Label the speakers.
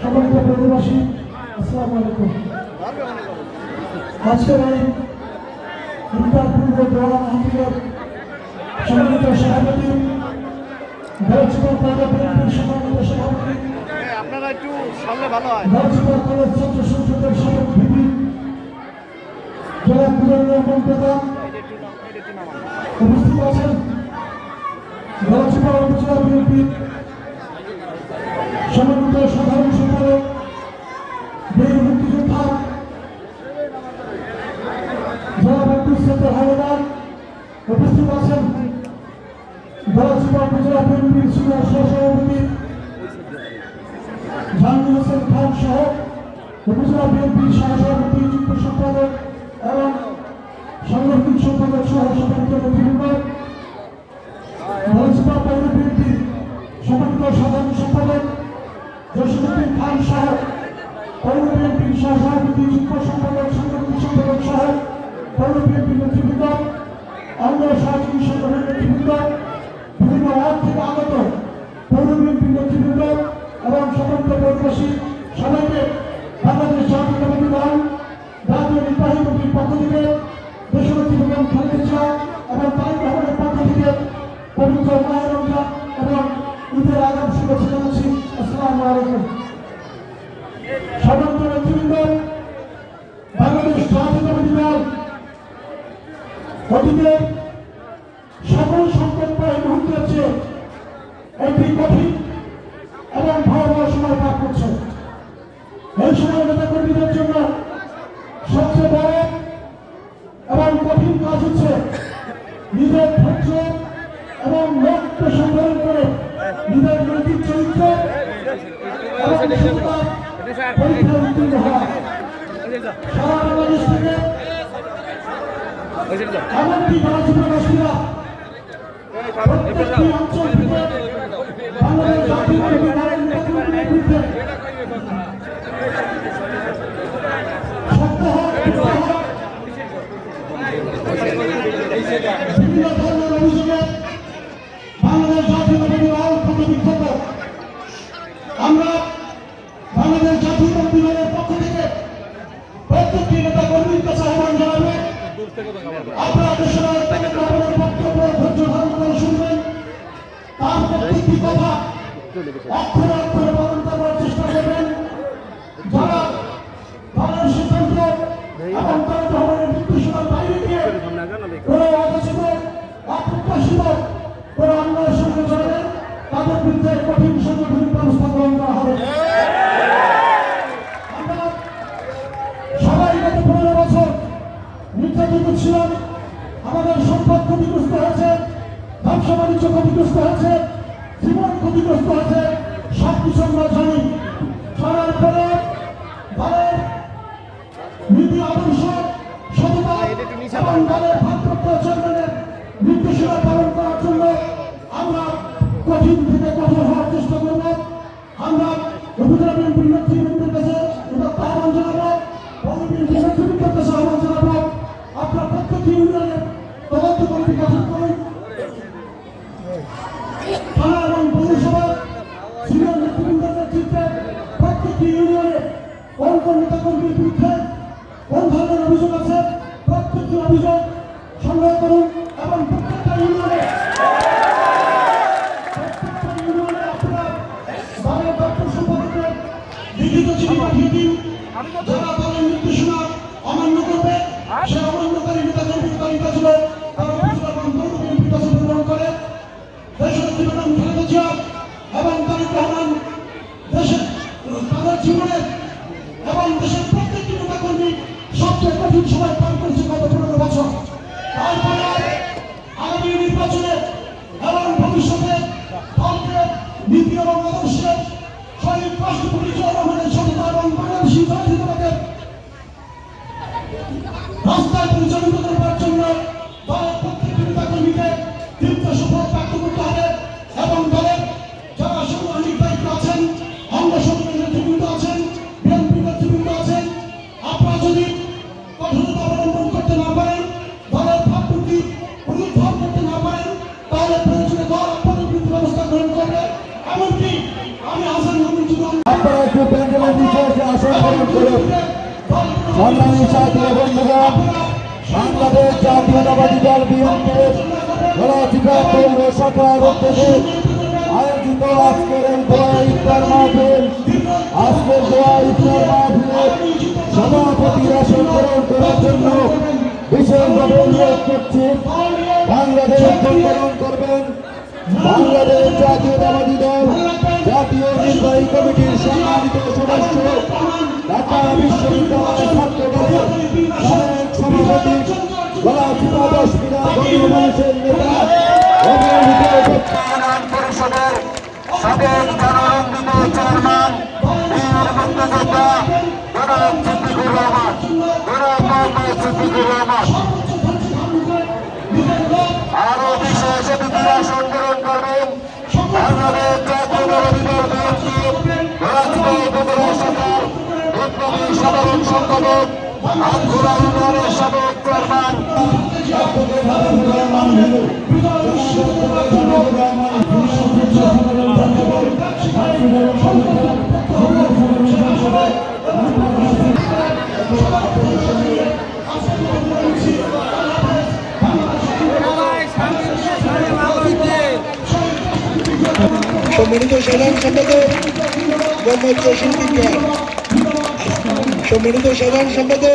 Speaker 1: সমগ্র প্রদেশবাসী আসসালামু আলাইকুম। আজকের সম্মানিত সভাপতি সম্মানিত সভাপতি
Speaker 2: আপনারা একটু সামনে ভালো হয়
Speaker 1: বড়চুয়া কলেজ ছাত্র সংসদের ভিপি জেলা পুরনো আছেন। বিএনপির উপস্থিত আছেন বড়চুয়া উপজেলা বিএনপির সিনিয়র সহসভাপতি জাহাঙ্গীর হোসেন খান সহ উপজেলা বিএনপির সহসভাপতি যুগ্ম সম্পাদক এবং সাংগঠনিক সম্পাদক সহ সম্মানিত নেতৃবৃন্দ বড়চুয়া পৌর বিএনপির সম্মানিত সাধারণ সম্পাদক জসিমুদ্দিন খান সহ পৌর বিএনপির সহসভাপতি যুগ্ম সম্পাদক, সাংগঠনিক সম্পাদক সহ পৌর বিএনপির নেতৃবৃন্দ অঙ্গ সহযোগী সংগঠনের নেতৃবৃন্দ, বিভিন্ন ওয়ার্ড থেকে আগত পৌর বিএনপির নেতৃবৃন্দ এবং সমস্ত পৌরবাসী, সবাইকে বাংলাদেশ জাতীয়তাবাদী দল, জাতীয় নির্বাহী কমিটির পক্ষ থেকে খালেদা এবং তারেক রহমানের পক্ষ থেকে পবিত্র অতীতে সকল সংকট এই মুহূর্তের চেয়ে একটি কঠিন এবং ভয়াবহ সময় পার করছে। এই সময় নেতা জন্য সবচেয়ে বড় এবং কঠিন কাজ হচ্ছে নিজের ধৈর্য এবং লক্ষ্য সংগ্রহ করে নিজের নৈতিক চরিত্র এবং সারা বাংলাদেশ থেকে বাংলাদেশ তাদের বিরুদ্ধে কঠিন সাংগঠনিক ব্যবস্থা গ্রহণ করা হবে। আমরা সবাই গত পনেরো বছর নির্যাতিত ছিলাম। আমাদের সম্পদ ক্ষতিগ্রস্ত হয়েছে ব্যবসা বাণিজ্য ক্ষতিগ্রস্ত হয়েছে। জীবন ক্ষতিগ্রস্ত আছে সব কিছু আমরা জানি। জানার পরে দলের নীতি আদর্শ, সততা এবং দলের ভারপ্রাপ্ত চেয়ারম্যানের নির্দেশনা পালন করার জন্য আমরা কঠিন থেকে কঠোর হওয়ার চেষ্টা করব। থানা এবং পৌরসভার সিনিয়র নেতৃবৃন্দের নেতৃত্বে প্রত্যেকটি ইউনিয়নে কোন কোন নেতাকর্মীর বিরুদ্ধে কোন ধরনের অভিযোগ আছে। প্রত্যেকটি অভিযোগ সংগ্রহ করুন। আপনারা একটু প্যান্ডেলের নিচে এসে আসন গ্রহণ করুন। সংগ্রামী সাথী বন্ধুগণ বাংলাদেশ জাতীয়তাবাদী দল বিএনপির চলচ্চিত্র সরকার উদ্দেশ্যে আয়োজিত আজকের এই দোয়া ইফতার মাহফিল। আজকের দোয়া ইফতার মাহফিলে সভাপতির আসন গ্রহণ করার জন্য বিশেষভাবে অনুরোধ করছি। বাংলাদেশ করবেন। বাংলাদেশ জাতীয়তাবাদী দল, জাতীয় নির্বাহী কমিটির সম্মানিত সদস্য, ঢাকা বিশ্ববিদ্যালয় ছাত্র দলের সাবেক সভাপতি গোলাপ দশমিনা গরিব মানুষের সাধারণ সম্পাদক আব্দুল্লাহ ইউনিয়নের সাবেক চেয়ারম্যান।
Speaker 3: সম্মানিত সাধারণ সম্পাদক মোহাম্মদ জসিম বিজ্ঞান সম্মানিত সাধারণ সম্পাদক